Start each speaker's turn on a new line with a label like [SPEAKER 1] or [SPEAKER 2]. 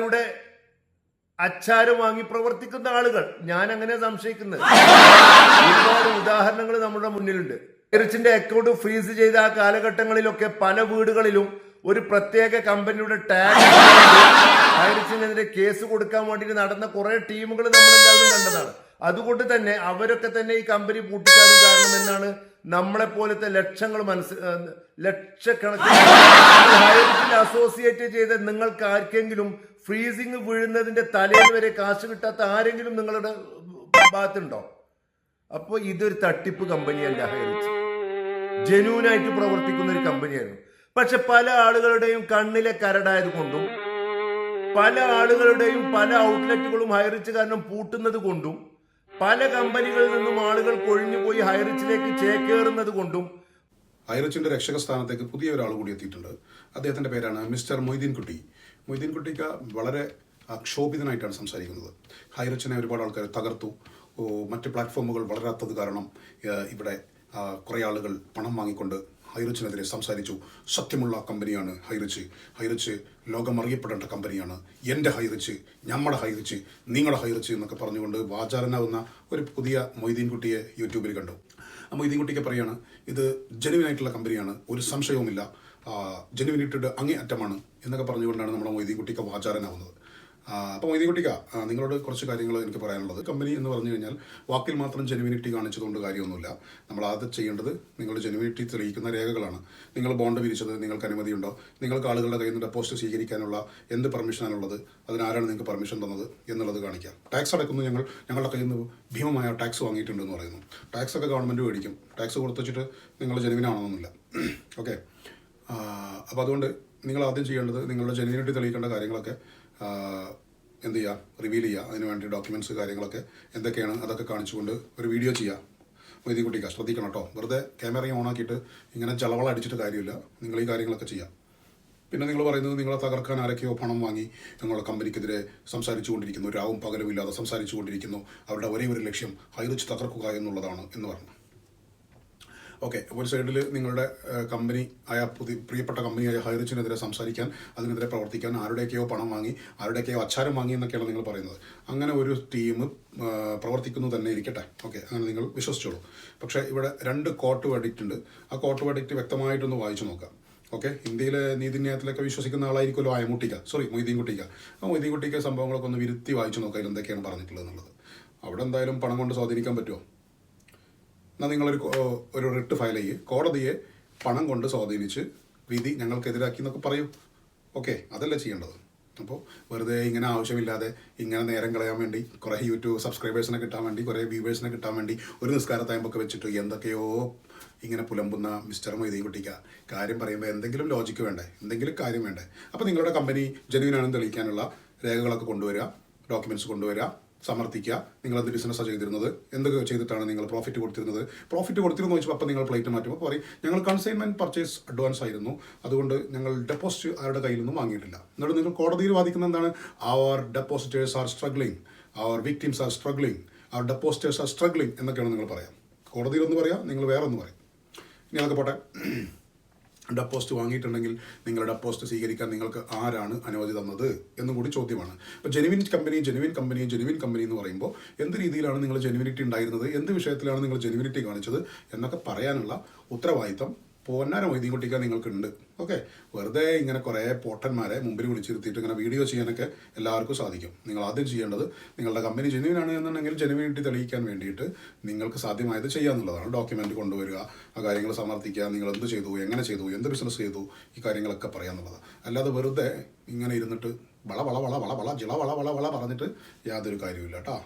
[SPEAKER 1] യുടെ അച്ചാരം വാങ്ങി പ്രവർത്തിക്കുന്ന ആളുകൾ. ഞാൻ അങ്ങനെ സംശയിക്കുന്നത്. ഒരുപാട് ഉദാഹരണങ്ങൾ നമ്മുടെ മുന്നിലുണ്ട്. എറിച്ചിന്റെ അക്കൗണ്ട് ഫ്രീസ് ചെയ്ത ആ കാലഘട്ടങ്ങളിലൊക്കെ പല വീടുകളിലും ഒരു പ്രത്യേക കമ്പനിയുടെ ടാഗ് ഹൈറിച്ചിനെതിരെ കേസ് കൊടുക്കാൻ വേണ്ടി നടന്ന കുറെ ടീമുകൾ നമ്മളെല്ലാവരും കണ്ടതാണ്. അതുകൊണ്ട് തന്നെ അവരൊക്കെ തന്നെ ഈ കമ്പനി പൂട്ടിക്കാനും കാരണമെന്നാണ് നമ്മളെ പോലത്തെ ലക്ഷങ്ങൾ മനസ്സ് ലക്ഷക്കണക്കിന് അസോസിയേറ്റ് ചെയ്ത് നിങ്ങൾക്ക് ആർക്കെങ്കിലും ഫ്രീസിങ് വീഴുന്നതിന്റെ തലേന്ന് വരെ കാശ് കിട്ടാത്ത ആരെങ്കിലും നിങ്ങളുടെ ഭാഗത്തുണ്ടോ? അപ്പൊ ഇതൊരു തട്ടിപ്പ് കമ്പനിയല്ല ഹൈറിച്ച് ജനുവിനായിട്ട് പ്രവർത്തിക്കുന്ന ഒരു കമ്പനിയായിരുന്നു പക്ഷെ പല ആളുകളുടെയും കണ്ണിലെ കരടായത് കൊണ്ടും പല ആളുകളുടെയും പല ഔട്ട്ലെറ്റുകളും ഹൈറിച്ച് കാരണം പൂട്ടുന്നത് കൊണ്ടും പല കമ്പനികളിൽ നിന്നും ആളുകൾ കൊഴിഞ്ഞുപോയി ഹൈറിച്ചിലേക്ക് ചേക്കേറുന്നത് കൊണ്ടും
[SPEAKER 2] ഐറിച്ചിന്റെ രക്ഷക സ്ഥാനത്തേക്ക് പുതിയ ഒരാൾ കൂടി എത്തിയിട്ടുണ്ട്. അദ്ദേഹത്തിന്റെ പേരാണ് മിസ്റ്റർ മൊയ്തീൻ കുട്ടി മൊയ്തീൻ കുട്ടിക്ക് വളരെ അക്ഷോഭിതനായിട്ടാണ് സംസാരിക്കുന്നത്. ഹൈറച്ചനെ ഒരുപാട് ആൾക്കാർ തകർത്തു. മറ്റ് പ്ലാറ്റ്ഫോമുകൾ വളരാത്തത് കാരണം ഇവിടെ കുറേ ആളുകൾ പണം വാങ്ങിക്കൊണ്ട് ഹൈറിച്ചിനെതിരെ സംസാരിച്ചു. സത്യമുള്ള കമ്പനിയാണ് ഹൈറിച്ച് ഹൈറിച്ച് ലോകമറിയപ്പെടേണ്ട കമ്പനിയാണ്. എന്റെ ഹൈറിച്ച് നമ്മുടെ ഹൈറിച്ച് നിങ്ങളുടെ ഹൈറിച്ച് എന്നൊക്കെ പറഞ്ഞുകൊണ്ട് വാചാരനാവുന്ന ഒരു പുതിയ മൊയ്തീൻകുട്ടിയെ യൂട്യൂബിൽ കണ്ടു. ആ മൊയ്തീൻ കുട്ടിക്ക് പറയുകയാണ് ഇത് ജെനുവിൻ ആയിട്ടുള്ള കമ്പനിയാണ് ഒരു സംശയവുമില്ല. ജെനുവിനിറ്റിയുടെ അങ്ങേ അറ്റമാണ് എന്നൊക്കെ പറഞ്ഞുകൊണ്ടാണ് നമ്മുടെ മൊയ്തീൻ കുട്ടിക്ക് വാചാരനാവുന്നത്. അപ്പോൾ മൈതികുട്ടിക്ക കുട്ടിക്ക നിങ്ങളോട് കുറച്ച് കാര്യങ്ങൾ എനിക്ക് പറയാനുള്ളത്. കമ്പനി എന്ന് പറഞ്ഞു കഴിഞ്ഞാൽ വാക്കിൽ മാത്രം ജെനുവിനിറ്റി കാണിച്ചതുകൊണ്ട് കാര്യമൊന്നുമില്ല. നമ്മൾ ആദ്യം ചെയ്യേണ്ടത് നിങ്ങൾ ജെനുവിനിറ്റി തെളിയിക്കുന്ന രേഖകളാണ്. നിങ്ങൾ ബോണ്ട് പിരിച്ചത് നിങ്ങൾക്ക് അനുമതിയുണ്ടോ നിങ്ങൾക്ക് ആളുകളുടെ കയ്യിൽ നിന്ന് ഡെപ്പോസിറ്റ് സ്വീകരിക്കാനുള്ള എന്ത് പെർമിഷനാണുള്ളത് അതിനാരാണ് നിങ്ങൾക്ക് പെർമിഷൻ തന്നത് എന്നുള്ളത് കാണിക്കാം. ടാക്സ് അടക്കുന്നു ഞങ്ങൾ ഞങ്ങളുടെ കയ്യിൽ നിന്ന് ഭീമമായ ടാക്സ് വാങ്ങിയിട്ടുണ്ടെന്ന് പറയുന്നു. ടാക്സ് ഒക്കെ ഗവൺമെന്റ് മേടിക്കും. ടാക്സ് കൊടുത്തിട്ട് നിങ്ങൾ ജെനുവിനാണെന്നൊന്നുമില്ല. ഓക്കെ അപ്പോൾ അതുകൊണ്ട് നിങ്ങൾ ആദ്യം ചെയ്യേണ്ടത് നിങ്ങളുടെ ജെനുവിനിറ്റി തെളിയിക്കേണ്ട കാര്യങ്ങളൊക്കെ എന്ത് ചെയ്യുക റിവീൽ ചെയ്യുക അതിന് വേണ്ടി ഡോക്യുമെന്റ്സ് കാര്യങ്ങളൊക്കെ എന്തൊക്കെയാണ് അതൊക്കെ കാണിച്ചുകൊണ്ട് ഒരു വീഡിയോ ചെയ്യുക മൊയ്തീൻ കുട്ടിക്ക ശ്രദ്ധിക്കണം കേട്ടോ വെറുതെ ക്യാമറയും ഓണാക്കിയിട്ട് ഇങ്ങനെ ചളവള അടിച്ചിട്ട് കാര്യമില്ല. നിങ്ങൾ ഈ കാര്യങ്ങളൊക്കെ ചെയ്യാം. പിന്നെ നിങ്ങൾ പറയുന്നത് നിങ്ങളെ തകർക്കാൻ ആരൊക്കെയോ പണം വാങ്ങി നിങ്ങളുടെ കമ്പനിക്കെതിരെ സംസാരിച്ചു കൊണ്ടിരിക്കുന്നു രാവും പകലും ഇല്ലാതെ സംസാരിച്ചു കൊണ്ടിരിക്കുന്നു അവരുടെ ഒരേ ഒരു ലക്ഷ്യം ഹൈറിച്ച് തകർക്കുക എന്നുള്ളതാണ് എന്ന് പറഞ്ഞു. ഓക്കെ ഒരു സൈഡിൽ നിങ്ങളുടെ കമ്പനി ആയ പുതിയ പ്രിയപ്പെട്ട കമ്പനിയായ ഹൈറിച്ചിനെതിരെ സംസാരിക്കാൻ അതിനെതിരെ പ്രവർത്തിക്കാൻ ആരുടെയൊക്കെയോ പണം വാങ്ങി ആരുടെയൊക്കെയോ അച്ചാരം വാങ്ങി എന്നൊക്കെയാണ് നിങ്ങൾ പറയുന്നത്. അങ്ങനെ ഒരു ടീം പ്രവർത്തിക്കുന്നു തന്നെ ഇരിക്കട്ടെ. ഓക്കെ അങ്ങനെ നിങ്ങൾ വിശ്വസിച്ചോളൂ. പക്ഷേ ഇവിടെ രണ്ട് കോർട്ട് വെഡിക്റ്റ് ഉണ്ട്. ആ കോർട്ട് വെഡിക്റ്റ് വ്യക്തമായിട്ടൊന്ന് വായിച്ചു നോക്കാം. ഓക്കെ ഇന്ത്യയിലെ നീതിന്യായത്തിലൊക്കെ വിശ്വസിക്കുന്ന ആളായിരിക്കുമല്ലോ ആയമുട്ടിക്ക. സോറി മൊയ്തീൻ കുട്ടിക്ക ആ മൊയ്തീൻ കുട്ടിക്ക സംഭവങ്ങളൊക്കെ ഒന്ന് വിരുത്തി വായിച്ചു നോക്കാം എന്തൊക്കെയാണ് പറഞ്ഞിട്ടുള്ളത് എന്നുള്ളത്. അവിടെ എന്തായാലും പണം കൊണ്ട് സ്വാധീനിക്കാൻ പറ്റുമോ? എന്നാൽ നിങ്ങളൊരു ഒരു റിട്ട് ഫയൽ ചെയ്യ്. കോടതിയെ പണം കൊണ്ട് സ്വാധീനിച്ച് വിധി ഞങ്ങൾക്കെതിരാക്കി എന്നൊക്കെ പറയും. ഓക്കെ അതല്ലേ ചെയ്യേണ്ടത്. അപ്പോൾ വെറുതെ ഇങ്ങനെ ആവശ്യമില്ലാതെ ഇങ്ങനെ നേരം കളയാൻ വേണ്ടി കുറേ യൂട്യൂബ് സബ്സ്ക്രൈബേഴ്സിനെ കിട്ടാൻ വേണ്ടി കുറേ വ്യൂവേഴ്സിനെ കിട്ടാൻ വേണ്ടി ഒരു നിസ്കാരത്തായമ്പൊക്കെ വെച്ചിട്ട് എന്തൊക്കെയോ ഇങ്ങനെ പുലമ്പുന്ന മിസ്റ്റർ മൊയ്തീൻ കുട്ടിക്ക. കാര്യം പറയുമ്പോൾ എന്തെങ്കിലും ലോജിക്ക് വേണ്ടേ? എന്തെങ്കിലും കാര്യം വേണ്ടേ? അപ്പോൾ നിങ്ങളുടെ കമ്പനി ജനുവിനാണെന്ന് തെളിയിക്കാനുള്ള രേഖകളൊക്കെ കൊണ്ടുവരിക ഡോക്യുമെന്റ്സ് കൊണ്ടുവരിക സമർത്ഥിക്കുക. നിങ്ങൾ എന്ത് ബിസിനസ്സാണ് ചെയ്തിരുന്നത്? എന്തൊക്കെ ചെയ്തിട്ടാണ് നിങ്ങൾ പ്രോഫിറ്റ് കൊടുത്തിരുന്നത്? പ്രോഫിറ്റ് കൊടുത്തിരുന്നു വെച്ചപ്പോൾ അപ്പോൾ നിങ്ങൾ പ്ലേറ്റ് മാറ്റും. അപ്പോൾ പറയും ഞങ്ങൾ കൺസൈൻമെന്റ് പർച്ചേസ് അഡ്വാൻസ് ആയിരുന്നു. അതുകൊണ്ട് ഞങ്ങൾ ഡെപ്പോസിറ്റ് ആരുടെ കയ്യിൽ നിന്നും വാങ്ങിയിട്ടില്ല. എന്നിട്ട് നിങ്ങൾ കോടതിയിൽ വാദിക്കുന്ന എന്താണ്? അവർ ഡെപ്പോസിറ്റേഴ്സ് ആർ സ്ട്രഗ്ലിംഗ് അവർ വിക്ടിംസ് ആർ സ്ട്രഗ്ലിംഗ് അവർ ഡെപ്പോസിറ്റേഴ്സ് ആർ സ്ട്രഗ്ലിംഗ് എന്നൊക്കെയാണ് നിങ്ങൾ പറയാം. കോടതിയിൽ ഒന്ന് പറയാം നിങ്ങൾ വേറെ ഒന്ന് പറയും. ഇനി അതൊക്കെ പോട്ടെ. ഡെപ്പോസിറ്റ് വാങ്ങിയിട്ടുണ്ടെങ്കിൽ നിങ്ങളുടെ ഡെപ്പോസിറ്റ് സ്വീകരിക്കാൻ നിങ്ങൾക്ക് ആരാണ് അനുമതി തന്നത് എന്നും കൂടി ചോദ്യമാണ്. അപ്പോൾ genuine company genuine company genuine company എന്ന് പറയുമ്പോൾ എന്ത് രീതിയിലാണ് നിങ്ങൾ ജെനുവിനിറ്റി ഉണ്ടായിരുന്നത്? എന്ത് വിഷയത്തിലാണ് നിങ്ങൾ ജെനുവിനിറ്റി കാണിച്ചത്? എന്നൊക്കെ പറയാനുള്ള ഉത്തരവാദിത്തം പോന്നാര മൊയ്തീൻ കുട്ടിക്കാൻ നിങ്ങൾക്കുണ്ട്. ഓക്കെ? വെറുതെ ഇങ്ങനെ കുറേ പോട്ടന്മാരെ മുമ്പിൽ വിളിച്ചിരുത്തിയിട്ട് ഇങ്ങനെ വീഡിയോ ചെയ്യാനൊക്കെ എല്ലാവർക്കും സാധിക്കും. നിങ്ങൾ ആദ്യം ചെയ്യേണ്ടത് നിങ്ങളുടെ കമ്പനി ജെനുവിനാണ് എന്നുണ്ടെങ്കിൽ ജെനുവിനിറ്റി തെളിയിക്കാൻ വേണ്ടിയിട്ട് നിങ്ങൾക്ക് സാധ്യമായത് ചെയ്യാന്നുള്ളതാണ് ഡോക്യുമെന്റ് കൊണ്ടുവരിക ആ കാര്യങ്ങൾ സമർത്ഥിക്കുക നിങ്ങൾ എന്ത് ചെയ്തു എങ്ങനെ ചെയ്തു എന്ത് ബിസിനസ് ചെയ്തു ഈ കാര്യങ്ങളൊക്കെ പറയാന്നുള്ളത് അല്ലാതെ വെറുതെ ഇങ്ങനെ ഇരുന്നിട്ട് വള വള വള വള വള ജിള വള വള വള പറഞ്ഞിട്ട് യാതൊരു കാര്യമില്ല കേട്ടോ.